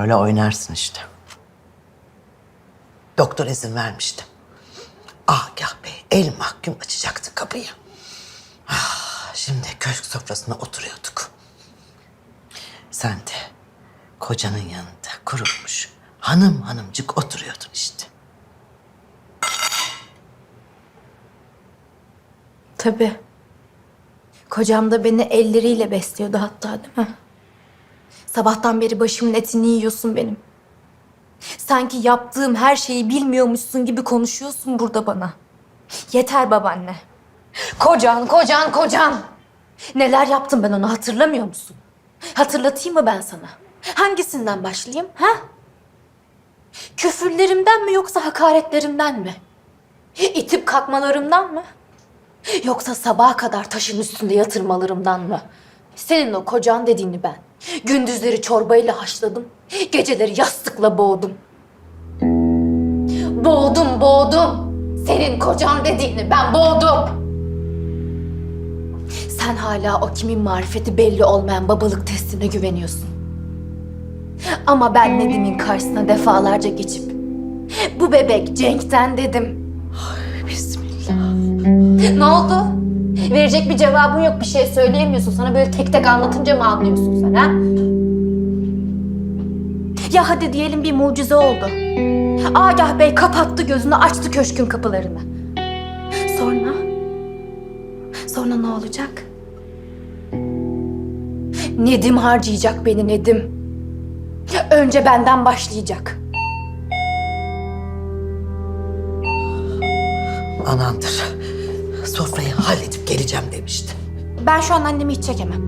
Öyle oynarsın işte. Doktor izin vermişti. Agah Bey el mahkum açacaktı kapıyı. Ah, şimdi köşk sofrasına oturuyorduk. Sen de kocanın yanında kurulmuş hanım hanımcık oturuyordun işte. Tabii. Kocam da beni elleriyle besliyordu hatta değil mi? Sabahtan beri başımın etini yiyorsun benim. Sanki yaptığım her şeyi bilmiyormuşsun gibi konuşuyorsun burada bana. Yeter babaanne. Kocan, kocan, kocan. Neler yaptım ben onu hatırlamıyor musun? Hatırlatayım mı ben sana? Hangisinden başlayayım ha? Küfürlerimden mi yoksa hakaretlerimden mi? İtip kalkmalarımdan mı? Yoksa sabaha kadar taşın üstünde yatırmalarımdan mı? Senin o kocan dediğini ben. Gündüzleri çorbayla haşladım. Geceleri yastıkla boğdum. Boğdum, boğdum. Senin kocan dediğini ben boğdum. Sen hala o kimin marifeti belli olmayan babalık testine güveniyorsun. Ama ben Nedim'in karşısına defalarca geçip bu bebek Cenk'ten dedim. Bismillah. Ne oldu? Verecek bir cevabın yok, bir şey söyleyemiyorsun. Sana böyle tek tek anlatınca mı anlıyorsun sen ha? Ya hadi diyelim bir mucize oldu. Agah Bey kapattı gözünü, açtı köşkün kapılarını. Sonra? Sonra ne olacak? Nedim harcayacak beni Nedim. Önce benden başlayacak. Anandır. Sofrayı halledip geleceğim demişti. Ben şu an annemi hiç çekemem.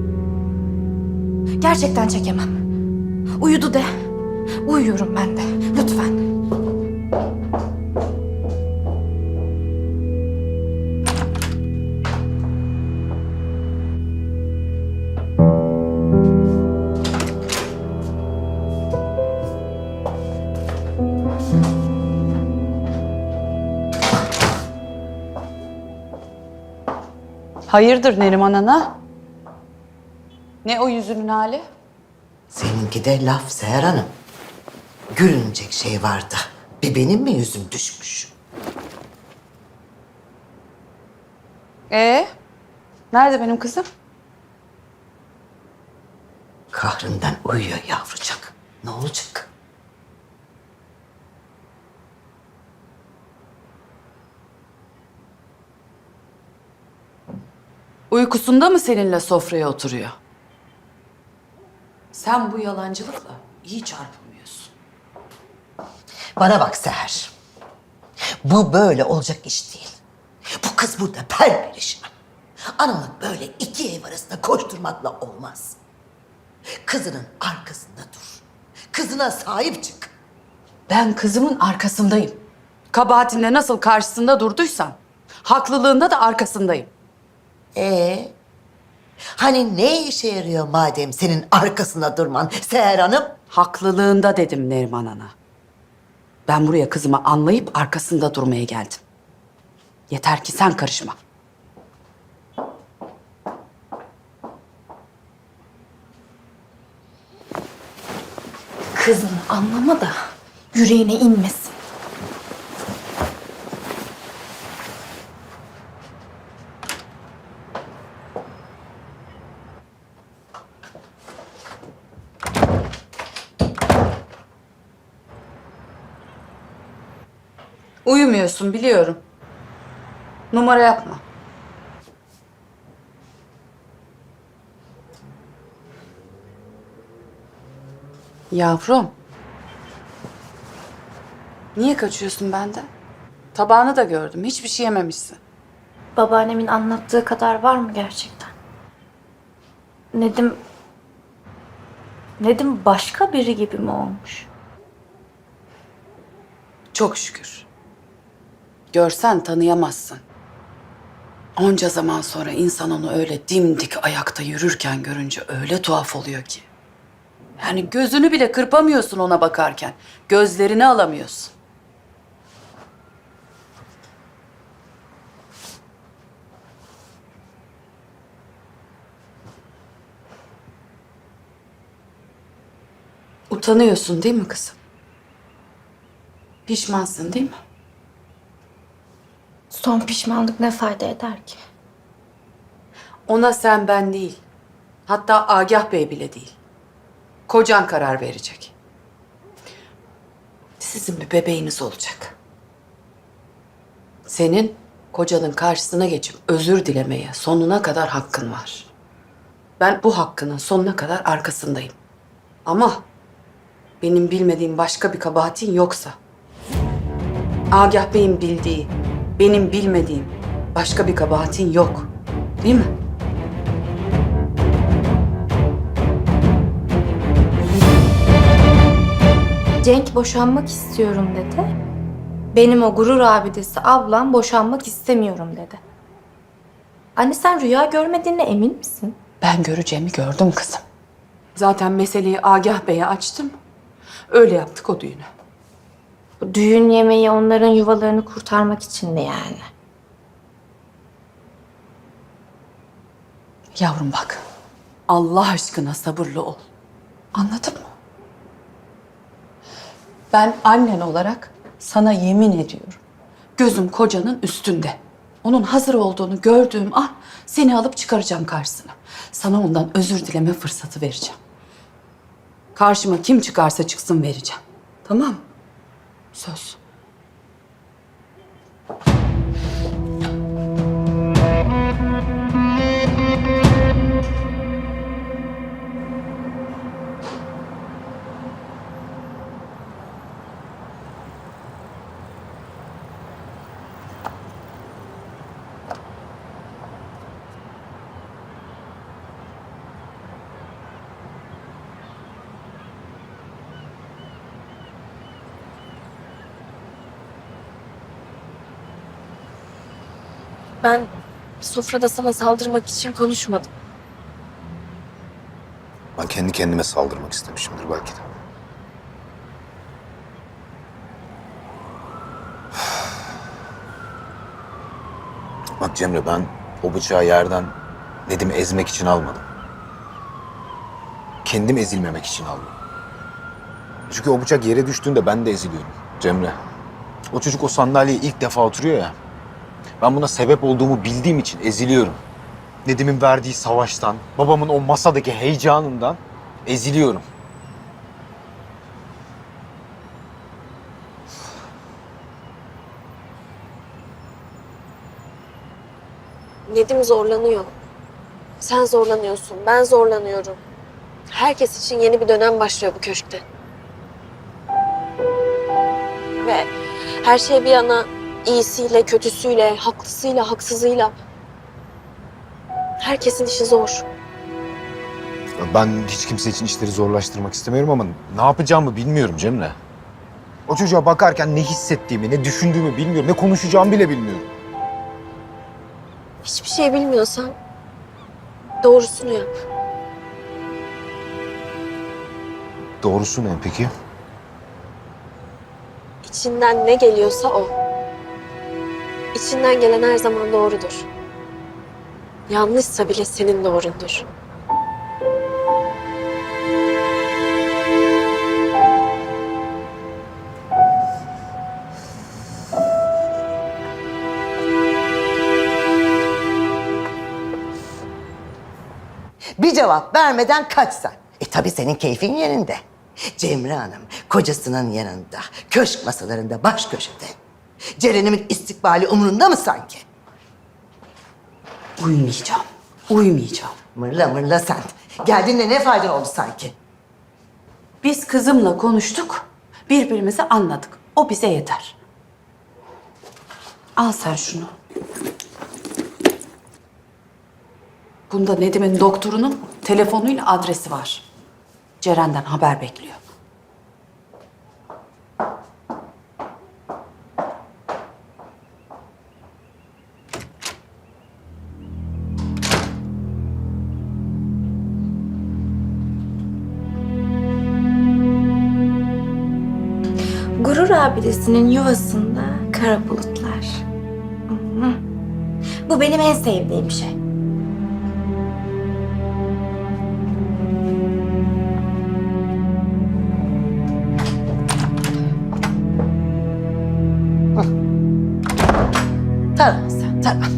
Gerçekten çekemem. Uyudu de. Uyuyorum ben de. Lütfen. Hayırdır Neriman Ana? Ne o yüzünün hali? Seninki de laf Seher Hanım. Gülünecek şey vardı. Bir benim mi yüzüm düşmüş? Ee, nerede benim kızım? Kahrından uyuyor yavrucak. Ne olacak? Uykusunda mı seninle sofraya oturuyor? Sen bu yalancılıkla iyi çarpılmıyorsun. Bana bak Seher. Bu böyle olacak iş değil. Bu kız burada perperişan. Analık böyle iki ev arasında koşturmakla olmaz. Kızının arkasında dur. Kızına sahip çık. Ben kızımın arkasındayım. Kabahatinde nasıl karşısında durduysan, haklılığında da arkasındayım. Ee, hani ne işe yarıyor madem senin arkasında durman Seher Hanım? Haklılığında dedim Neriman Ana. Ben buraya kızımı anlayıp arkasında durmaya geldim. Yeter ki sen karışma. Kızını anlama da yüreğine inmesin. Uyumuyorsun biliyorum. Numara yapma. Yavrum. Niye kaçıyorsun benden? Tabağını da gördüm. Hiçbir şey yememişsin. Babaannemin anlattığı kadar var mı gerçekten? Nedim... Nedim başka biri gibi mi olmuş? Çok şükür. Görsen tanıyamazsın. Onca zaman sonra insan onu öyle dimdik ayakta yürürken görünce öyle tuhaf oluyor ki. Yani gözünü bile kırpamıyorsun ona bakarken. Gözlerini alamıyorsun. Utanıyorsun değil mi kızım? Pişmansın değil mi? Son pişmanlık ne fayda eder ki? Ona sen ben değil. Hatta Agah Bey bile değil. Kocan karar verecek. Sizin bir bebeğiniz olacak. Senin kocanın karşısına geçip özür dilemeye sonuna kadar hakkın var. Ben bu hakkının sonuna kadar arkasındayım. Ama benim bilmediğim başka bir kabahatin yoksa, Agah Bey'in bildiği, benim bilmediğim başka bir kabahatin yok. Değil mi? Cenk boşanmak istiyorum dedi. Benim o gurur abidesi ablam boşanmak istemiyorum dedi. Anne sen rüya görmediğine emin misin? Ben göreceğimi gördüm kızım. Zaten meseleyi Agah Bey'e açtım. Öyle yaptık o düğünü. Düğün yemeği onların yuvalarını kurtarmak için de yani. Yavrum bak. Allah aşkına sabırlı ol. Anladın mı? Ben annen olarak sana yemin ediyorum. Gözüm kocanın üstünde. Onun hazır olduğunu gördüğüm an seni alıp çıkaracağım karşısına. Sana ondan özür dileme fırsatı vereceğim. Karşıma kim çıkarsa çıksın vereceğim. Tamam mı? Söz. Ben sofrada sana saldırmak için konuşmadım. Ben kendi kendime saldırmak istemişimdir belki de. Bak Cemre ben o bıçağı yerden Nedim'i ezmek için almadım. Kendim ezilmemek için aldım. Çünkü o bıçak yere düştüğünde ben de eziliyorum Cemre. O çocuk o sandalyeye ilk defa oturuyor ya. Ben buna sebep olduğumu bildiğim için eziliyorum. Nedim'in verdiği savaştan, babamın o masadaki heyecanından eziliyorum. Nedim zorlanıyor. Sen zorlanıyorsun, ben zorlanıyorum. Herkes için yeni bir dönem başlıyor bu köşkte. Ve her şey bir yana iyisiyle, kötüsüyle, haklısıyla, haksızıyla. Herkesin işi zor. Ben hiç kimse için işleri zorlaştırmak istemiyorum ama ne yapacağımı bilmiyorum Cemre. O çocuğa bakarken ne hissettiğimi, ne düşündüğümü bilmiyorum, ne konuşacağımı bile bilmiyorum. Hiçbir şey bilmiyorsan doğrusunu yap. Doğrusu ne peki? İçinden ne geliyorsa o. İçinden gelen her zaman doğrudur. Yanlışsa bile senin doğrundur. Bir cevap vermeden kaçsan. E tabii senin keyfin yerinde. Cemre Hanım kocasının yanında, köşk masalarında baş köşede. Ceren'imin istikbali umurunda mı sanki? Uyumayacağım. Uyumayacağım. Mırla mırla sen. Geldiğinde ne faydan oldu sanki? Biz kızımla konuştuk. Birbirimizi anladık. O bize yeter. Al sen şunu. Bunda Nedim'in doktorunun telefonuyla adresi var. Ceren'den haber bekliyor. abidesinin yuvasında kara bulutlar. Bu benim en sevdiğim şey. Taran sen taran.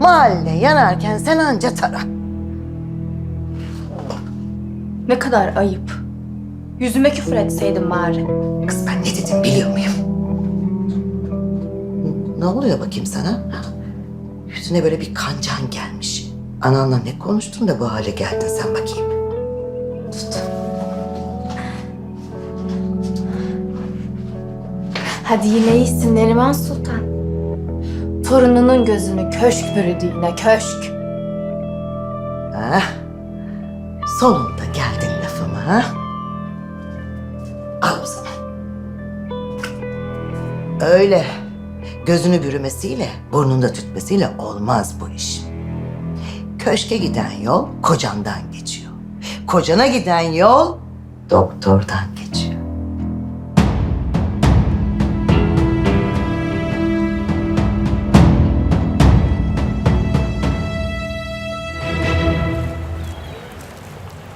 Mahalle yanarken sen anca taran. Ne kadar ayıp. Yüzüme küfür etseydin bari. Kız ne dedim biliyor muyum? Ne oluyor bakayım sana? ha? Yüzüne böyle bir kancan gelmiş. Ananla ne konuştun da bu hale geldin sen bakayım. Tut. Hadi yine iyisin Neriman Sultan. Torununun gözünü köşk bürüdü yine köşk. Ha? Sonunda geldin lafıma ha? Öyle. Gözünü bürümesiyle, burnunda tütmesiyle olmaz bu iş. Köşke giden yol kocandan geçiyor. Kocana giden yol doktordan geçiyor.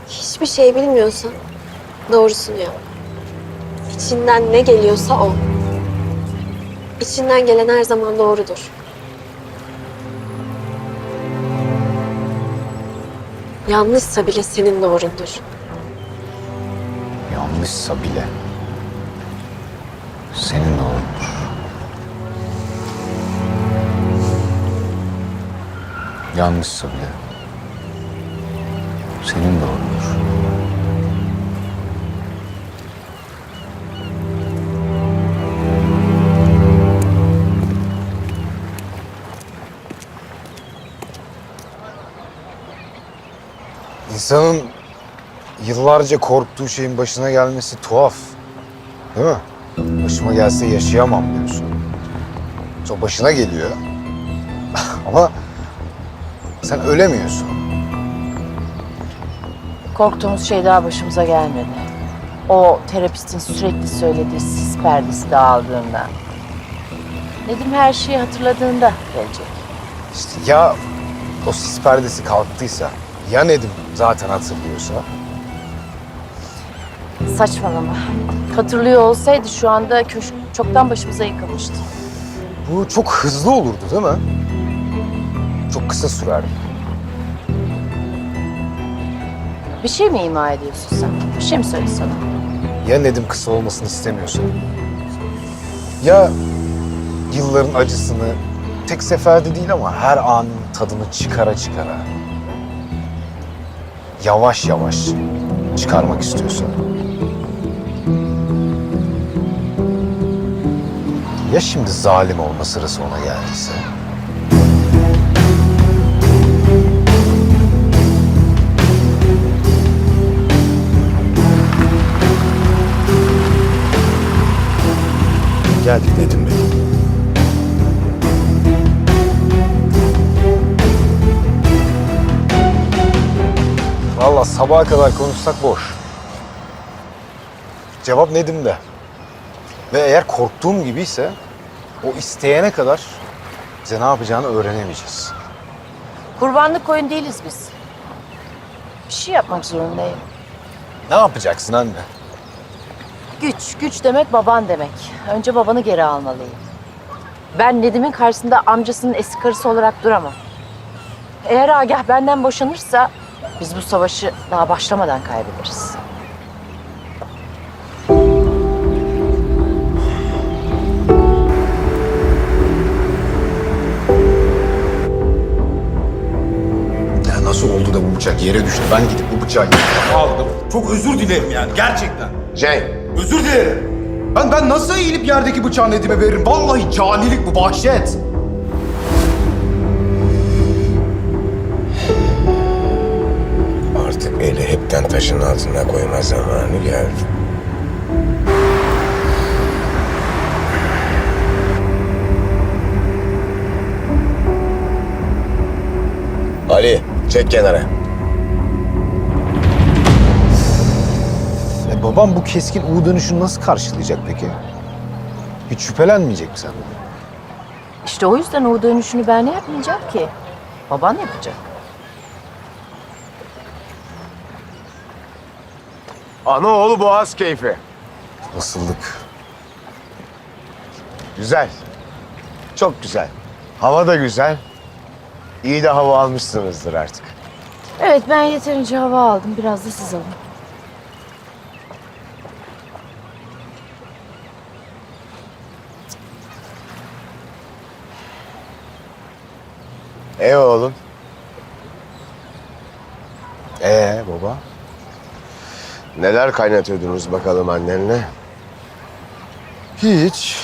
Hiçbir şey bilmiyorsan doğrusunu yap. İçinden ne geliyorsa o. İçinden gelen her zaman doğrudur. Yanlışsa bile senin doğrundur. Yanlışsa bile senin doğrundur. Yanlışsa bile senin doğrundur. İnsanın yıllarca korktuğu şeyin başına gelmesi tuhaf. Değil mi? Başıma gelse yaşayamam diyorsun. Sonra başına geliyor. Ama sen ölemiyorsun. Korktuğumuz şey daha başımıza gelmedi. O terapistin sürekli söylediği sis perdesi dağıldığında. Nedim her şeyi hatırladığında gelecek. İşte ya o sis perdesi kalktıysa, ya Nedim zaten hatırlıyorsa. Saçmalama. Hatırlıyor olsaydı şu anda köşk çoktan başımıza yıkılmıştı. Bu çok hızlı olurdu değil mi? Çok kısa sürerdi. Bir şey mi ima ediyorsun sen? Bir şey mi söyledi sana? Ya Nedim kısa olmasını istemiyorsa? Ya yılların acısını tek seferde değil ama her anın tadını çıkara çıkara yavaş yavaş çıkarmak istiyorsa? Ya şimdi zalim olma sırası ona geldiyse? Geldik Nedim Bey. Vallahi sabaha kadar konuşsak boş. Cevap Nedim'de. Ve eğer korktuğum gibiyse o isteyene kadar bize ne yapacağını öğrenemeyeceğiz. Kurbanlık koyun değiliz biz. Bir şey yapmak zorundayım. Ne yapacaksın anne? Güç, güç demek baban demek. Önce babanı geri almalıyım. Ben Nedim'in karşısında amcasının eski karısı olarak duramam. Eğer Agah benden boşanırsa biz bu savaşı daha başlamadan kaybederiz. Ya nasıl oldu da bu bıçak yere düştü? Ben gidip bu bıçağı aldım. Çok özür dilerim yani gerçekten. Jay, Özür dilerim. Ben ben nasıl eğilip yerdeki bıçağı Nedim'e veririm? Vallahi canilik bu, vahşet. Hepten taşın altına koyma zamanı geldi. Ali, çek kenara. e babam bu keskin U dönüşünü nasıl karşılayacak peki? Hiç şüphelenmeyecek mi senden? İşte o yüzden o dönüşünü ben yapmayacağım ki. Baban yapacak. Anaoğlu boğaz keyfi. Nasıldık? Güzel. Çok güzel. Hava da güzel. İyi de hava almışsınızdır artık. Evet ben yeterince hava aldım. Biraz da siz alın. E oğlum. Ee baba? Neler kaynatıyordunuz bakalım annenle? Hiç.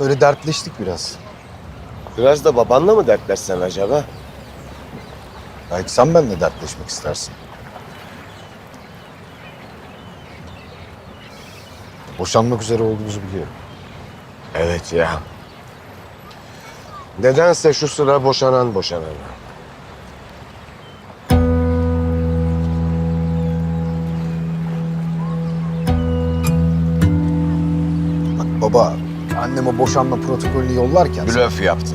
Öyle dertleştik biraz. Biraz da babanla mı dertleşsen acaba? Belki sen benimle dertleşmek istersin. Boşanmak üzere olduğumuzu biliyorum. Evet ya. Nedense şu sıra boşanan boşanan. Baba, anneme boşanma protokolünü yollarken... Blöf yaptı.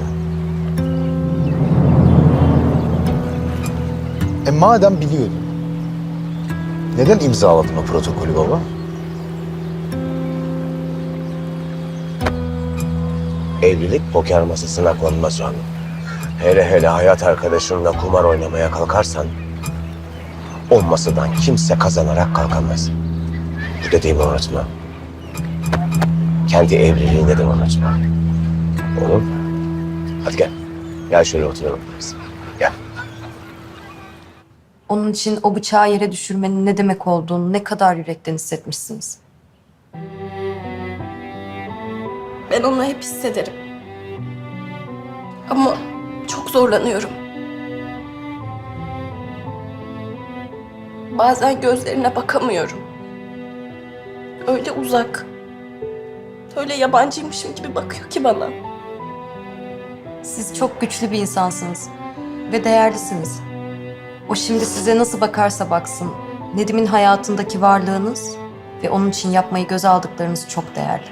E madem biliyordun, neden imzaladın o protokolü baba? Evlilik poker masasına konmaz canım. Hele hele hayat arkadaşınla kumar oynamaya kalkarsan... ...o masadan kimse kazanarak kalkamaz. Bu dediğimi unutma. Kendi evliliğini de unutma. Oğlum, hadi gel. Gel şöyle oturalım biz. Gel. Onun için o bıçağı yere düşürmenin ne demek olduğunu ne kadar yürekten hissetmişsiniz. Ben onu hep hissederim. Ama çok zorlanıyorum. Bazen gözlerine bakamıyorum. Öyle uzak. Öyle yabancıymışım gibi bakıyor ki bana. Siz çok güçlü bir insansınız ve değerlisiniz. O şimdi size nasıl bakarsa baksın, Nedim'in hayatındaki varlığınız ve onun için yapmayı göze aldıklarınız çok değerli.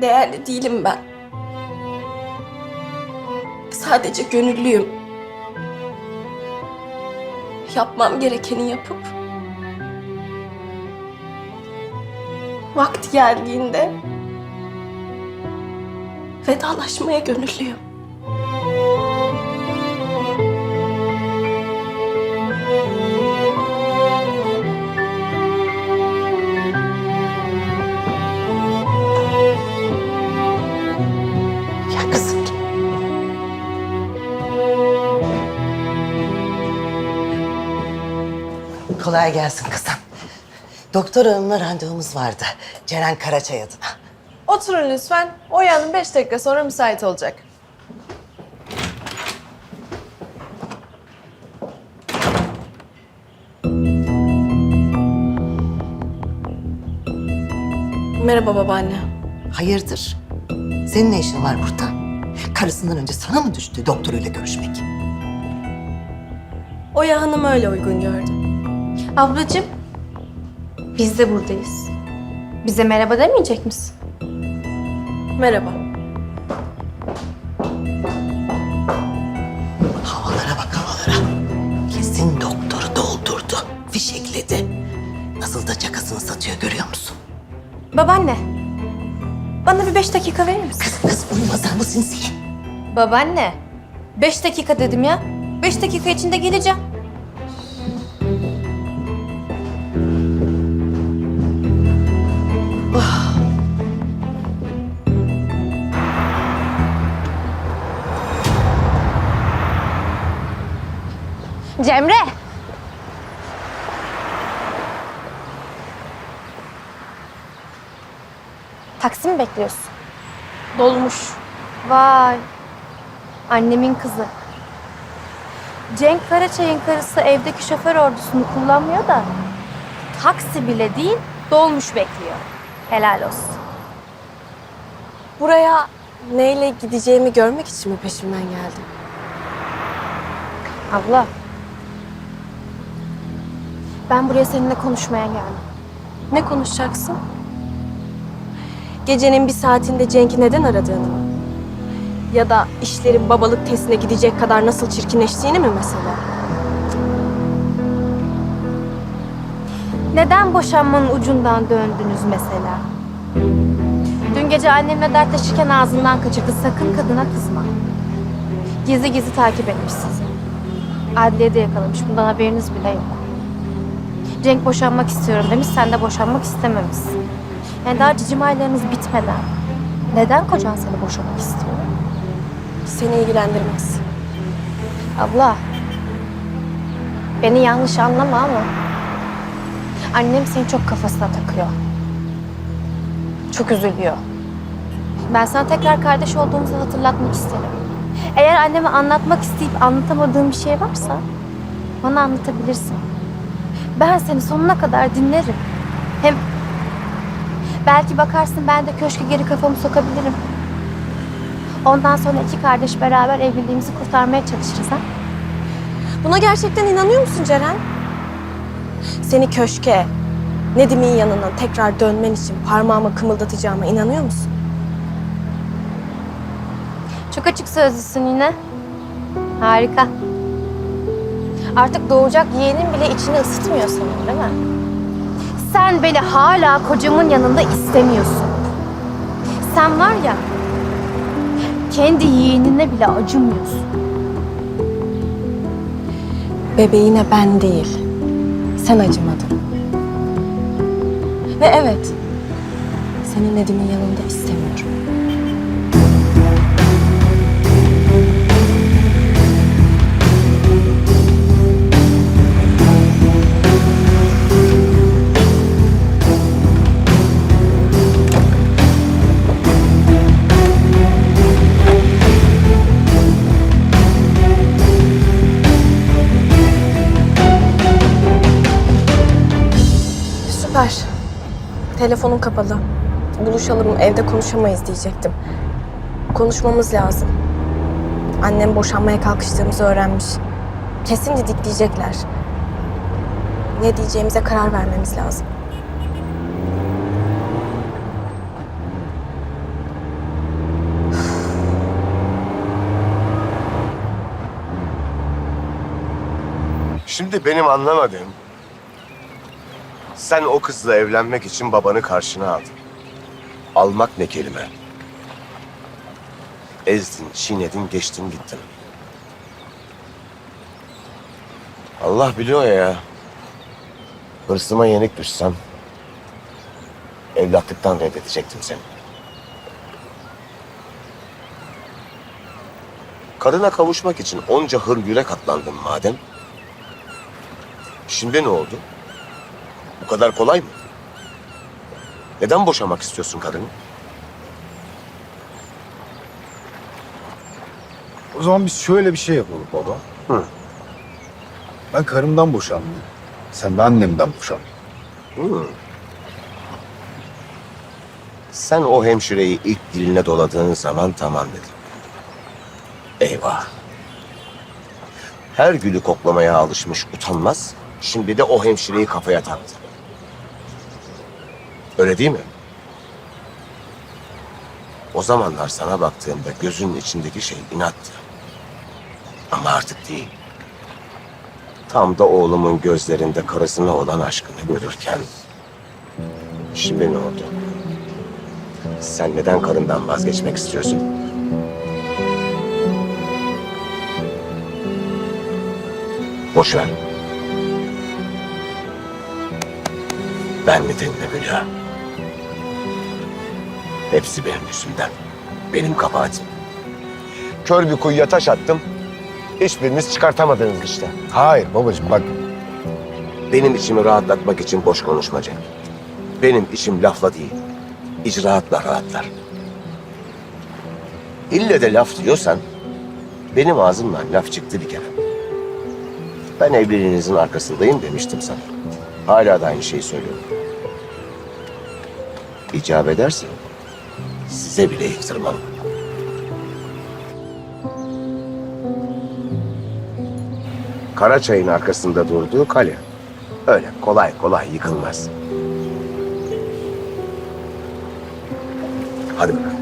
Değerli değilim ben. Sadece gönüllüyüm. Yapmam gerekeni yapıp vakti geldiğinde vedalaşmaya gönüllüyüm. Gel kızım. Kolay gelsin kızım. Doktor hanımla randevumuz vardı. Ceren Karaçay adına. Oturun lütfen. Oya Hanım beş dakika sonra müsait olacak. Merhaba babaanne. Hayırdır? Senin ne işin var burada? Karısından önce sana mı düştü doktoruyla görüşmek? Oya Hanım öyle uygun gördü. Ablacığım, biz de buradayız. Bize merhaba demeyecek misin? Merhaba. Havalara bak havalara. Kesin doktoru doldurdu. Fişekledi. Nasıl da cakasını satıyor görüyor musun? Babaanne, bana bir beş dakika verir misin? Kız kız uyumazlar mı sinsi? Babaanne, beş dakika dedim ya. Beş dakika içinde geleceğim. Cemre! Taksi mi bekliyorsun? Dolmuş. Vay. Annemin kızı. Cenk Karaçay'ın karısı evdeki şoför ordusunu kullanmıyor da taksi bile değil dolmuş bekliyor. Helal olsun. Buraya neyle gideceğimi görmek için mi peşimden geldin? Abla. Ben buraya seninle konuşmaya geldim. Ne konuşacaksın? Gecenin bir saatinde Cenk'i neden aradığını mı? Ya da işlerin babalık testine gidecek kadar nasıl çirkinleştiğini mi mesela? Neden boşanmanın ucundan döndünüz mesela? Dün gece annemle dertleşirken ağzından kaçırdı. Sakın kadına kızma. Gizli gizli takip etmiş sizi. Adliyede yakalamış. Bundan haberiniz bile yok. Cenk boşanmak istiyorum demiş. Sen de boşanmak istememişsin. Yani daha cicim aylarınız bitmeden neden kocan seni boşamak istiyor? Seni ilgilendirmez. Abla, beni yanlış anlama ama annem seni çok kafasına takıyor. Çok üzülüyor. Ben sana tekrar kardeş olduğumuzu hatırlatmak isterim. Eğer anneme anlatmak isteyip anlatamadığın bir şey varsa bana anlatabilirsin. Ben seni sonuna kadar dinlerim. Hem belki bakarsın ben de köşke geri kafamı sokabilirim. Ondan sonra iki kardeş beraber evliliğimizi kurtarmaya çalışırız ha? Buna gerçekten inanıyor musun Ceren? Seni köşke, Nedim'in yanına tekrar dönmen için parmağımı kımıldatacağıma inanıyor musun? Çok açık sözlüsün yine. Harika. Artık doğacak yeğenin bile içini ısıtmıyor sanırım değil mi? Sen beni hala kocamın yanında istemiyorsun. Sen var ya, kendi yeğenine bile acımıyorsun. Bebeğine ben değil, sen acımadın. Ve evet, seni Nedim'in yanında istemiyorum. Süper. Telefonum kapalı. Buluşalım, evde konuşamayız diyecektim. Konuşmamız lazım. Annem boşanmaya kalkıştığımızı öğrenmiş. Kesin didikleyecekler. Ne diyeceğimize karar vermemiz lazım. Şimdi benim anlamadığım... Sen o kızla evlenmek için babanı karşına aldın. Almak ne kelime? Ezdin, çiğnedin, geçtin gittin. Allah biliyor ya. Hırsıma yenik düşsem... Evlatlıktan reddedecektim seni. Kadına kavuşmak için onca hır yürek atlandın madem. Şimdi ne oldu? Bu kadar kolay mı? Neden boşamak istiyorsun kadını? O zaman biz şöyle bir şey yapalım baba. Hı. Ben karımdan boşandım. Sen de annemden boşan. Hı. Sen o hemşireyi ilk diline doladığın zaman tamam dedim. Eyvah. Her gülü koklamaya alışmış utanmaz. Şimdi de o hemşireyi kafaya taktı. Öyle değil mi? O zamanlar sana baktığımda gözünün içindeki şey inattı. Ama artık değil. Tam da oğlumun gözlerinde karısına olan aşkını görürken... Şimdi ne oldu? Sen neden karından vazgeçmek istiyorsun? Boş ver. Ben nedenini biliyorum. Hepsi benim yüzümden. Benim kabahatim. Kör bir kuyuya taş attım. Hiçbiriniz çıkartamadınız işte. Hayır babacığım bak Benim içimi rahatlatmak için boş konuşma Cenk. Benim işim lafla değil, icraatla rahatlar. İlle de laf diyorsan, benim ağzımdan laf çıktı bir kere. Ben evliliğinizin arkasındayım demiştim sana. Hala da aynı şeyi söylüyorum. İcap ederse size bile yıktırmam. Karaçay'ın arkasında durduğu kale. Öyle kolay kolay yıkılmaz. Hadi bakalım.